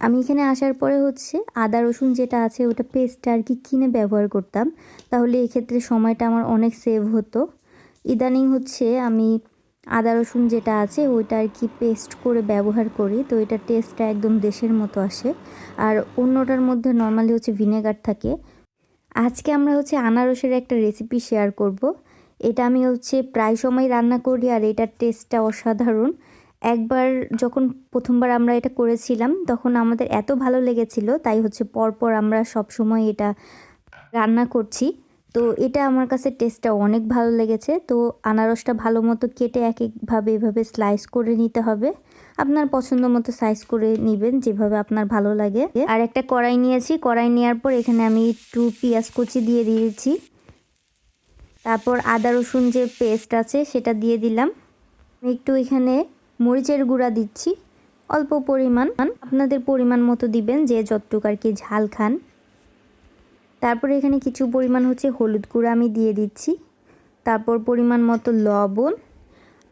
আমি এখানে আসার পরে হচ্ছে আদা, রসুন যেটা আছে ওটা পেস্টটা আর কি কিনে ব্যবহার করতাম। তাহলে এক্ষেত্রে সময়টা আমার অনেক সেভ হতো। ইদানিং হচ্ছে আমি আদা, রসুন যেটা আছে ওইটা আর কি পেস্ট করে ব্যবহার করি। তো এটা টেস্টটা একদম দেশের মতো আসে। আর অন্যটার মধ্যে নর্মালি হচ্ছে ভিনেগার থাকে। আজকে আমরা হচ্ছে আনারসের একটা রেসিপি শেয়ার করব। এটা আমি হচ্ছে প্রায় সময় রান্না করি আর এটার টেস্টটা অসাধারণ। একবার যখন প্রথমবার আমরা এটা করেছিলাম, তখন আমাদের এত ভালো লেগেছিল, তাই হচ্ছে পরপর আমরা সব সময় এটা রান্না করছি। তো এটা আমার কাছে টেস্টটা অনেক ভালো লেগেছে। তো আনারসটা ভালো মতো কেটে এক একভাবে এভাবে স্লাইস করে নিতে হবে। আপনার পছন্দ মতো সাইজ করে নেবেন, যেভাবে আপনার ভালো লাগে। আর একটা কড়াই নিয়েছি, কড়াই নেওয়ার পর এখানে আমি একটু পেঁয়াজ কুচি দিয়ে দিয়েছি। তারপর আদা রসুন যে পেস্ট আছে, সেটা দিয়ে দিলাম। একটু এখানে মরিচের গুঁড়া দিচ্ছি। অল্প পরিমাণ। আপনাদের পরিমাণ মতো দিবেন যে যতটুকু আর কি ঝাল খান। তারপরে এখানে কিছু পরিমাণ হচ্ছে হলুদ গুঁড়া আমি দিয়ে দিচ্ছি। তারপর পরিমাণ মতো লবণ।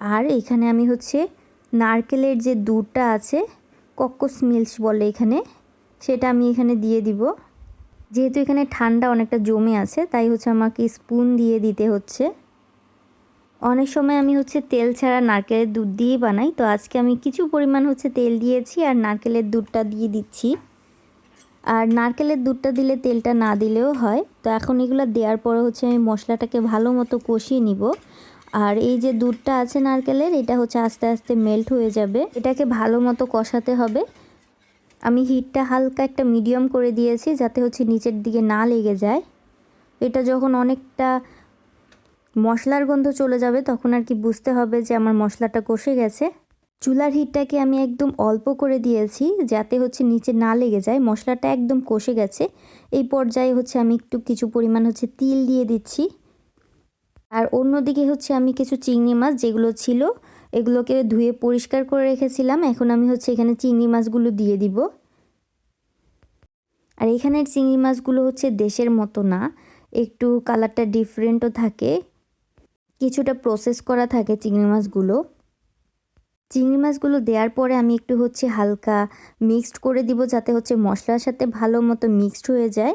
আর এখানে আমি হচ্ছে নারকেলের যে দুধটা আছে, কক্কস মিল্স বলে এখানে, সেটা আমি এখানে দিয়ে দিব। যেহেতু এখানে ঠান্ডা অনেকটা জমে আছে, তাই হচ্ছে আমাকে স্পুন দিয়ে দিতে হচ্ছে। অনেক সময় আমি হচ্ছে তেল ছাড়া নারকেলের দুধ দিয়ে বানাই, তো আজকে আমি কিছু পরিমাণ হচ্ছে তেল দিয়েছি আর নারকেলের দুধটা দিয়ে দিচ্ছি। আর নারকেলের দুধটা দিলে তেলটা না দিলেও হয়, তো এখন এগুলো দেওয়ার পরে হচ্ছে আমি মশলাটাকে ভালো মতো কষিয়ে নিব। আর এই যে দুধটা আছে নারকেলের, এটা হচ্ছে আস্তে আস্তে মেল্ট হয়ে যাবে। এটাকে ভালো মতো কষাতে হবে। আমি হিটটা হালকা একটা মিডিয়াম করে দিয়েছি যাতে হচ্ছে নিচের দিকে না লেগে যায়। এটা যখন অনেকটা মশলার গন্ধ চলে যাবে, তখন আর কি বুঝতে হবে যে আমার মশলাটা কষে গেছে। চুলার হিটটাকে আমি একদম অল্প করে দিয়েছি, যাতে হচ্ছে নিচে না লেগে যায়। মশলাটা একদম কষে গেছে। এই পর্যায়ে হচ্ছে আমি একটু কিছু পরিমাণ হচ্ছে তিল দিয়ে দিচ্ছি। আর অন্যদিকে হচ্ছে আমি কিছু চিংড়ি মাছ, যেগুলো ছিল, এগুলোকে ধুয়ে পরিষ্কার করে রেখেছিলাম। এখন আমি হচ্ছে এখানে চিংড়ি মাছগুলো দিয়ে দিব। আর এখানের চিংড়ি মাছগুলো হচ্ছে দেশের মতো না, একটু কালারটা ডিফারেন্টও থাকে। কিছুটা প্রসেস করা থাকে চিংড়ি মাছগুলো। চিংড়ি মাছগুলো দেওয়ার পরে আমি একটু হচ্ছে হালকা মিক্সড করে দিব যাতে হচ্ছে মশলার সাথে ভালো মতো মিক্সড হয়ে যায়।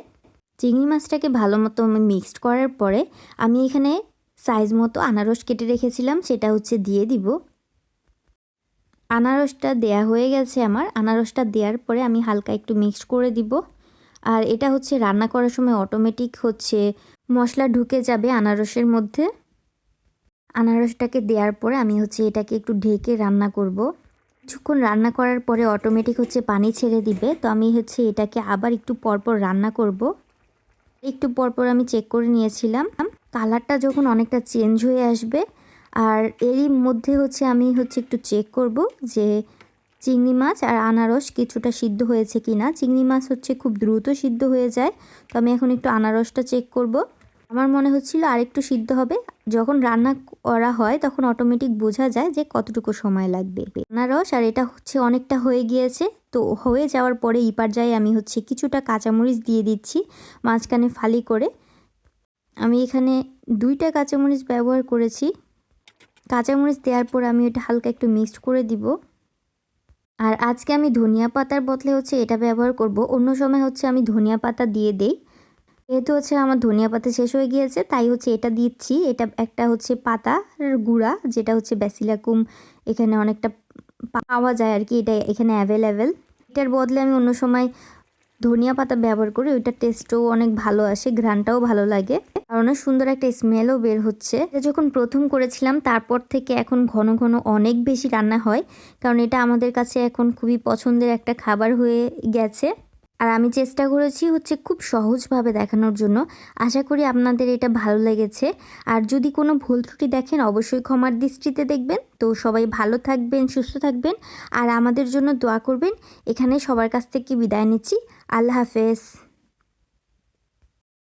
চিংড়ি মাছটাকে ভালো মতো আমি মিক্সড করার পরে আমি এখানে সাইজ মতো আনারস কেটে রেখেছিলাম, সেটা হচ্ছে দিয়ে দিব। আনারসটা দেয়া হয়ে গেছে আমার। আনারসটা দেওয়ার পরে আমি হালকা একটু মিক্সড করে দিব। আর এটা হচ্ছে রান্না করার সময় অটোমেটিক হচ্ছে মশলা ঢুকে যাবে আনারসের মধ্যে। আনারসটাকে দেওয়ার পরে আমি হচ্ছে এটাকে একটু ঢেকে রান্না করব। কিছুক্ষণ রান্না করার পরে অটোমেটিক হচ্ছে পানি ছেড়ে দিবে। তো আমি হচ্ছে এটাকে আবার একটু পরপর রান্না করব। একটু পরপর আমি চেক করে নিয়েছিলাম। কালারটা যখন অনেকটা চেঞ্জ হয়ে আসবে, আর এরই মধ্যে হচ্ছে আমি হচ্ছে একটু চেক করব যে চিংড়ি মাছ আর আনারস কিছুটা সিদ্ধ হয়েছে কি না চিংড়ি মাছ হচ্ছে খুব দ্রুত সিদ্ধ হয়ে যায়। তো আমি এখন একটু আনারসটা চেক করব। আমার মনে হচ্ছিল আরেকটু সিদ্ধ হবে। যখন রান্না করা হয়, তখন অটোমেটিক বোঝা যায় যে কতটুকু সময় লাগবে। আনারস আর এটা হচ্ছে অনেকটা হয়ে গিয়েছে। তো হয়ে যাওয়ার পরে ইপার যায় আমি হচ্ছে কিছুটা কাঁচামরিচ দিয়ে দিচ্ছি, মাঝখানে ফালি করে। আমি এখানে দুইটা কাঁচামরিচ ব্যবহার করেছি। কাঁচামরিচ দেওয়ার পর আমি এটা হালকা একটু মিক্সড করে দিব। আর আজকে আমি ধনিয়া পাতার বদলে হচ্ছে এটা ব্যবহার করব। অন্য সময় হচ্ছে আমি ধনিয়া পাতা দিয়ে দেই। যেহেতু হচ্ছে আমার ধনিয়া পাতা শেষ হয়ে গিয়েছে, তাই হচ্ছে এটা দিচ্ছি। এটা একটা হচ্ছে পাতা গুঁড়া, যেটা হচ্ছে ব্যাসিলাকুম। এখানে অনেকটা পাওয়া যায় আর কি, এটা এখানে অ্যাভেলেবেল এটার বদলে আমি অন্য সময় ধনিয়া পাতা ব্যবহার করি ওইটার টেস্টও অনেক ভালো আসে ঘ্রানটাও ভালো লাগে। আর অনেক সুন্দর একটা স্মেলও বের হচ্ছে। যখন প্রথম করেছিলাম, তারপর থেকে এখন ঘন ঘন অনেক বেশি রান্না হয়, কারণ এটা আমাদের কাছে এখন খুবই পছন্দের একটা খাবার হয়ে গেছে। আর আমি চেষ্টা করেছি হচ্ছে খুব সহজভাবে দেখানোর জন্য। আশা করি আপনাদের এটা ভালো লেগেছে। আর যদি কোনো ভুল ত্রুটি দেখেন, অবশ্যই ক্ষমার দৃষ্টিতে দেখবেন। তো সবাই ভালো থাকবেন, সুস্থ থাকবেন। আর আমাদের জন্য দোয়া করবেন। এখানে সবার কাছ থেকে বিদায় নিচ্ছি। আল্লাহ হাফেজ।